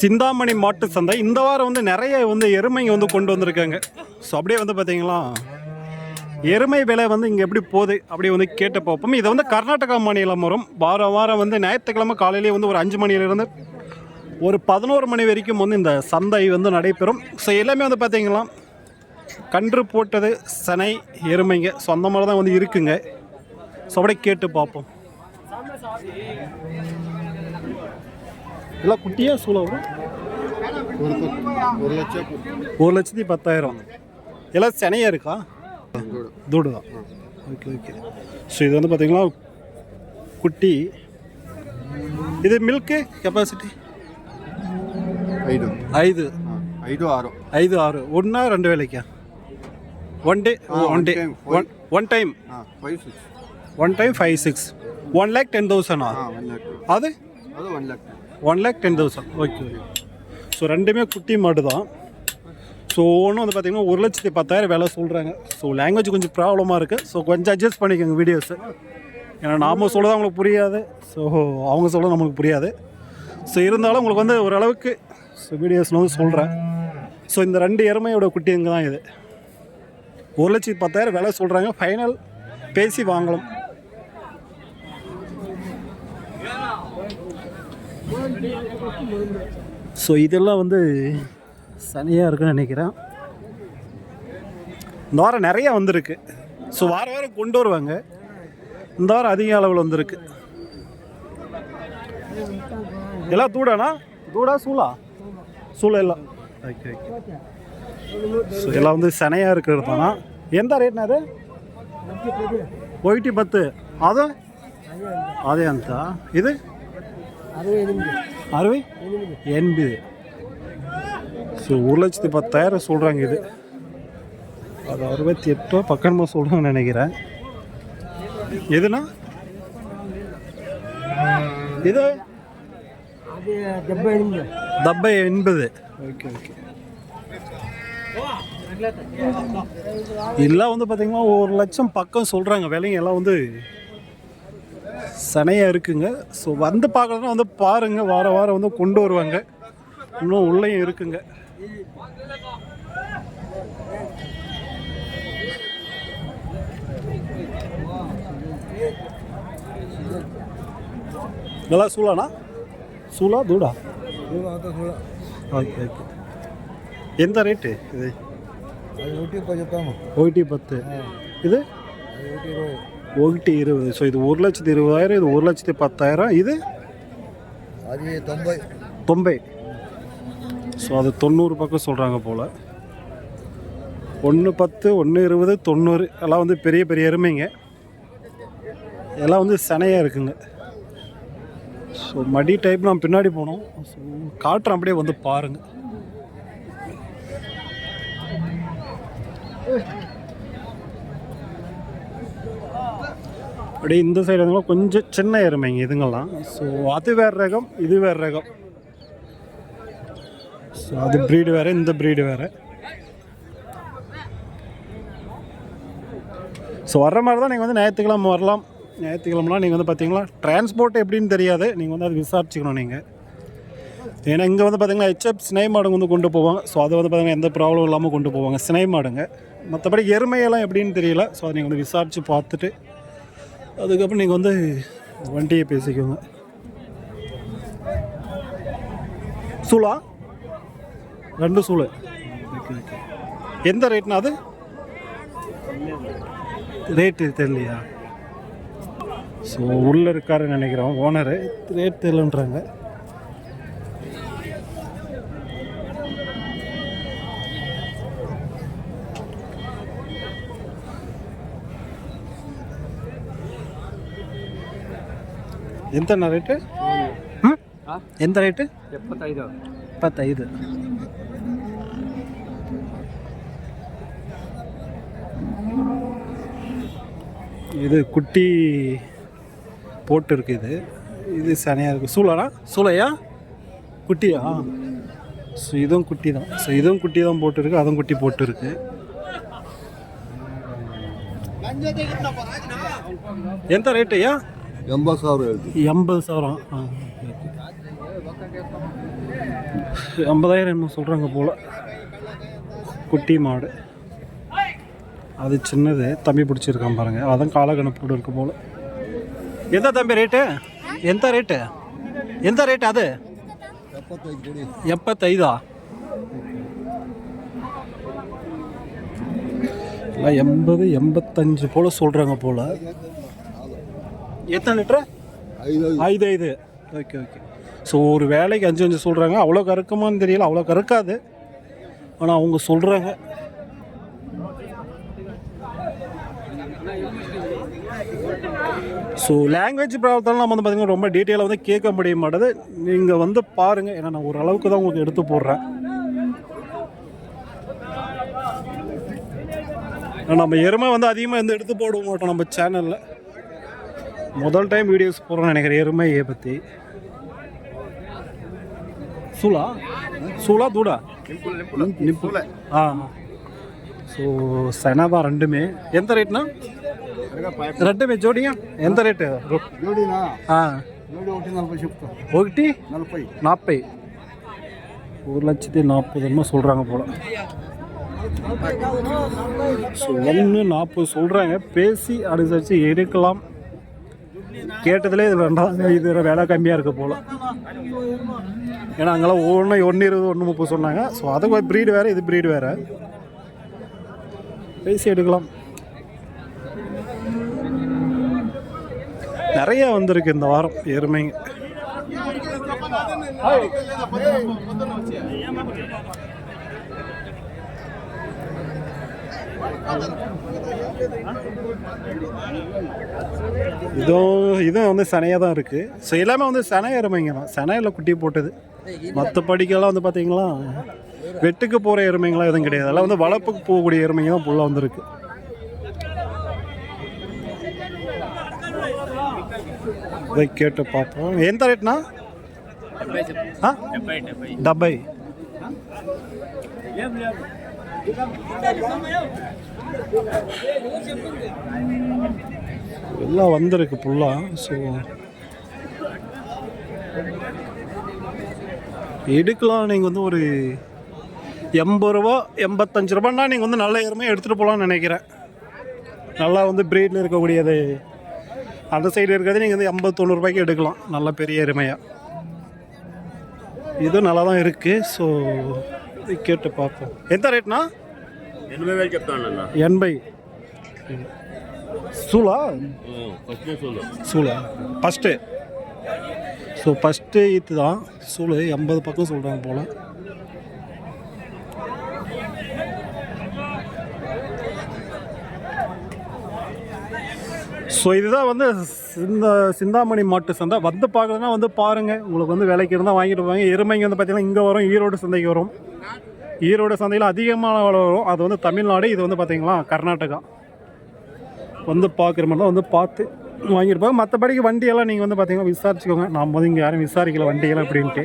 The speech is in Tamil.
சிந்தாமணி மாட்டு சந்தை. இந்த வாரம் வந்து நிறைய வந்து எருமைங்க வந்து கொண்டு வந்திருக்காங்க. ஸோ அப்படியே வந்து பார்த்தீங்களா எருமை விலை வந்து இங்கே எப்படி போகுது அப்படியே வந்து கேட்டு பார்ப்போம். இதை வந்து கர்நாடகா மாநிலம் வரும். வாரம் வாரம் வந்து ஞாயிற்றுக்கிழமை காலையிலேயே வந்து ஒரு அஞ்சு மணியிலிருந்து ஒரு பதினோரு மணி வரைக்கும் வந்து இந்த சந்தை வந்து நடைபெறும். ஸோ எல்லாமே வந்து பார்த்தீங்களா கன்று போட்டது சனை எருமைங்க. ஸோ அந்த மாதிரி தான் வந்து இருக்குங்க. ஸோ அப்படியே கேட்டு பார்ப்போம். எல்லாம் குட்டியாக சூழ வரும். ஒரு லட்சம். ஒரு லட்சத்தி பத்தாயிரம். எல்லாம் சென்னையாக இருக்கா? தூடு தான். Okay okay. ஸோ இது வந்து பார்த்திங்கன்னா குட்டி. இது மில்க்கு கெப்பாசிட்டி ஐது ஐது ఐదు ఆరు ఐదు ఆరు ఉన్న రెండు one one day one day one time five six one one time five six one lakh ten அது? అది one lakh one lakh ten thousand okay so ரெண்டுமே குட்டி மாடு தான். ஸோ ஒன்றும் வந்து பார்த்திங்கன்னா ஒரு லட்சத்தி பத்தாயிரம் வேலை சொல்கிறாங்க ஸோ லாங்குவேஜ் கொஞ்சம் ப்ராப்ளமாக இருக்குது ஸோ கொஞ்சம் அட்ஜஸ்ட் பண்ணிக்கோங்க வீடியோஸு ஏன்னா நாம் சொல்கிறது அவங்களுக்கு புரியாது. ஸோ அவங்க சொல்கிறது நம்மளுக்கு புரியாது. ஸோ இருந்தாலும் உங்களுக்கு வந்து ஓரளவுக்கு ஸோ வீடியோஸில் வந்து சொல்கிறேன் ஸோ இந்த ரெண்டு எருமையோட குட்டிங்க தான் இது? ஒரு லட்சத்தி பத்தாயிரம் விலை சொல்கிறாங்க ஃபைனல் பேசி வாங்கலாம். ஸோ இதெல்லாம் வந்து சனியாக இருக்குன்னு நினைக்கிறேன். இந்த வாரம் நிறையா வந்திருக்கு. ஸோ வாரம் வாரம் கொண்டு வருவாங்க. இந்த வாரம் அதிக அளவில் வந்திருக்கு. எல்லாம் தூடாண்ணா? தூடா சூளா? சூளை எல்லாம். ஓகே ஸோ எல்லாம் வந்து சனையாக இருக்கிறது தானா? எந்த ரேட்னா அது? ஒயிட்டி பத்து. அதுவும் அதே அந்த. இது? అరవై ఎనిమిది ஸோ ஒரு லட்சத்தி பத்தாயிரம் சொல்கிறாங்க இது அது அறுபத்தி எட்டோ பக்கமாக சொல்கிறாங்கன்னு நினைக்கிறேன் எதுனா இது డెబ్బై ఎనభై ఓకే ఓకే எல்லாம் வந்து பார்த்தீங்கன்னா ஒரு லட்சம் பக்கம் சொல்கிறாங்க விலைங்க எல்லாம் வந்து சனையாக இருக்குங்க. ஸோ வந்து பார்க்கலன்னா வந்து பாருங்கள் வார வாரம் வந்து கொண்டு வருவாங்க. இன்னும் உள்ளேயும் இருக்குங்க. நல்லா சூலாண்ணா சூலா தூடா? Okay okay. எந்த ரேட்டு இது? ஒட்டி பத்து இது? ஒட்டி ஒகிட்டு இருபது. ஸோ இது ஒரு லட்சத்து இருபதாயிரம் இது ஒரு லட்சத்தி பத்தாயிரம் இது அது தொம்பை தொம்பை ஸோ அது தொண்ணூறு பக்கம் சொல்கிறாங்க போல். ஒன்று பத்து ஒன்று இருபது தொண்ணூறு எல்லாம் வந்து பெரிய பெரிய அருமைங்க. எல்லாம் வந்து சனையாக இருக்குங்க. ஸோ மடி டைப் நான் பின்னாடி போனோம். ஸோ காட்டுறேன் அப்படியே வந்து பாருங்கள் அப்படியே இந்த சைடு இருந்தாலும் கொஞ்சம் சின்ன எருமைங்க இதுங்கெல்லாம். ஸோ அது வேறு ரகம் இது வேறு ரகம். ஸோ அது ப்ரீடு வேறு இந்த ப்ரீடு வேறு. ஸோ வர்ற மாதிரி தான் நீங்கள் வந்து ஞாயிற்றுக்கிழமை வரலாம். ஞாயிற்றுக்கிழமெலாம் நீங்கள் வந்து பார்த்தீங்களா டிரான்ஸ்போர்ட் எப்படின்னு தெரியாது. நீங்கள் வந்து அது விசாரிச்சுக்கணும் நீங்கள் ஏன்னா இங்கே வந்து பார்த்தீங்கன்னா ஹெச்எப் சினை மாடுங்க வந்து கொண்டு போவாங்க. ஸோ அதை வந்து பார்த்தீங்கன்னா எந்த ப்ராப்ளம் இல்லாமல் கொண்டு போவாங்க. சினை மாடுங்க. மற்றபடி எருமையெல்லாம் எப்படின்னு தெரியல. ஸோ அதை நீங்கள் வந்து விசாரித்து பார்த்துட்டு அதுக்கப்புறம் நீங்கள் வந்து வண்டியை பேசிக்கோங்க. சூளா ரெண்டு சூளை எந்த ரேட்னா அது? ரேட்டு தெரியலையா? ஸோ உள்ளே இருக்காருன்னு நினைக்கிறோம் ஓனரு ரேட் தெரியலன்றாங்க. எந்த ರೇಟ್ ಹಾಂ ಎಂತ ರೇಟ್ ಎಪ್ಪತ್ತೈದು ಎಪ್ಪತ್ತೈದು இது குட்டி போட்டு இருக்குது இது. சனியாக இருக்குது சூழலா சூளையா? குட்டியா? ஸோ இதுவும் குட்டி தான் ஸோ இதுவும் குட்டி தான் போட்டுருக்கு. அதுவும் குட்டி போட்டுருக்கு. எந்த ரேட்டு ஐயா? ಎಂಬತ್ತು ಸಾವಿರ ಹೇಳ್ತೀವಿ ಎಂಬತ್ತು ಸಾವಿರ ಹಾಂ ಓಕೆ ಓಕೆ ஐம்பதாயிரம் என்ன சொல்கிறாங்க போல் குட்டி மாடு அது சின்னது தம்பி பிடிச்சிருக்கான் பாருங்க அதான் காலக்கணப்போடு இருக்கு போல் எந்த தம்பி ரேட்டு எந்த ரேட்டு எந்த ரேட் அது ಎಪ್ಪತ್ತೈದು ಕೊಡಿ எண்பத்தைதா இல்லை எண்பது எண்பத்தஞ்சு போல் சொல்கிறாங்க போல் எத்தனை லிட்டரு? ಐದು ஐந்து ஐந்து ஓகே ஓகே. ஸோ ஒரு வேலைக்கு அஞ்சு அஞ்சு சொல்கிறாங்க அவ்வளோ கறக்குமான்னு தெரியல. அவ்வளோ கறக்காது. ஆனால் அவங்க சொல்கிறாங்க ஸோ லாங்குவேஜ் ப்ராப்ளத்தால் நம்ம வந்து பார்த்திங்கன்னா ரொம்ப டீட்டெயிலாக வந்து கேட்க முடிய மாட்டேது. நீங்கள் வந்து பாருங்கள் ஏன்னா நான் ஓரளவுக்கு தான் உங்களுக்கு எடுத்து போடுறேன். நம்ம எருமை வந்து அதிகமாக வந்து எடுத்து போட மாட்டோம் நம்ம சேனலில் முதல் டைம் வீடியோஸ் போகிறோன்னு நினைக்கிறேன் எருமையை பற்றி சூலா? சூலா தூடா? நிப்புல ஆ ஸோ செனவா ரெண்டுமே. எந்த ரேட்னா ரெண்டுமே ஜோடியா? எந்த ரேட்டு జోడీనా ஆ. నలభై நாற்பது ఒకటి ஒரு லட்சத்தி நாற்பது நாற்பதுன்னு சொல்கிறாங்க போல். ஸோ ஒன்று நாற்பது சொல்கிறாங்க பேசி அனுசரித்து எடுக்கலாம். கேட்டதுலே இது ரெண்டாவது இது வேலை கம்மியாக இருக்க போல் ஏன்னா அங்கெல்லாம் ஒன்று ஒன்று இருபது ஒன்று முப்பது சொன்னாங்க ஸோ அதுக்கு ப்ரீடு வேறு இது ப்ரீடு வேறு பேசி எடுக்கலாம் நிறைய வந்திருக்கு இந்த வாரம் எருமைங்க இதுவும் இதுவும் வந்து சனையாக தான் இருக்குது ஸோ எல்லாமே வந்து சனை எருமைங்க தான். சனையில் குட்டி போட்டது. மற்ற படிக்கெல்லாம் வந்து பார்த்தீங்களா வெட்டுக்கு போகிற எருமைங்களாம் எதுவும் கிடையாது. அதெல்லாம் வந்து வளர்ப்புக்கு போகக்கூடிய எருமைங்க தான் ஃபுல்லாக வந்துருக்கு இதை கேட்டு பார்ப்போம். எந்த ரேட்னா டெబ్బై எல்லாம் வந்திருக்கு ஃபுல்லாக ஸோ எடுக்கலாம். நீங்கள் வந்து ஒரு எண்பது ரூபா எண்பத்தஞ்சு ரூபான்னா நீங்கள் வந்து நல்ல எருமையாக எடுத்துகிட்டு போகலான்னு நினைக்கிறேன். நல்லா வந்து பிரீடில் இருக்கக்கூடியது அந்த சைடு இருக்கிறது நீங்கள் வந்து எண்பது தொண்ணூறுபாய்க்கு எடுக்கலாம். நல்ல பெரிய எருமையாக இதுவும் நல்லா தான் இருக்குது ஸோ இது கேட்டு பார்ப்போம் எந்த ரேட்னா ఎనభై వేలు చెప్తాను అన్న எண்பై சூலா ఫస్ట్ చూడు சூளை ஃபஸ்ட்டு ஸோ ஃபஸ்ட்டு ஈத்து தான் சூளை எண்பது பக்கம் சொல்கிறாங்க போல் ஸோ இதுதான் வந்து இந்த சிந்தாமணி மாட்டு சந்தை. வந்து பார்க்கலன்னா வந்து பாருங்கள் உங்களுக்கு வந்து விலைக்கு இருந்தால் வாங்கிட்டு போவாங்க எருமைங்க வந்து பார்த்திங்கன்னா இங்கே வரும் ஈரோடு சந்தைக்கு வரும். ஈரோடு சந்தையில் அதிகமான வரும். அது வந்து தமிழ்நாடு இது வந்து பார்த்திங்களா கர்நாடகா. வந்து பார்க்குற மாதிரி தான் வந்து பார்த்து வாங்கியிருப்பாங்க மற்றபடிக்கு வண்டியெல்லாம் நீங்கள் வந்து பார்த்தீங்கன்னா விசாரிச்சுக்கோங்க. நான் வந்து இங்கே யாரும் விசாரிக்கல வண்டியெல்லாம் அப்படின்ட்டு.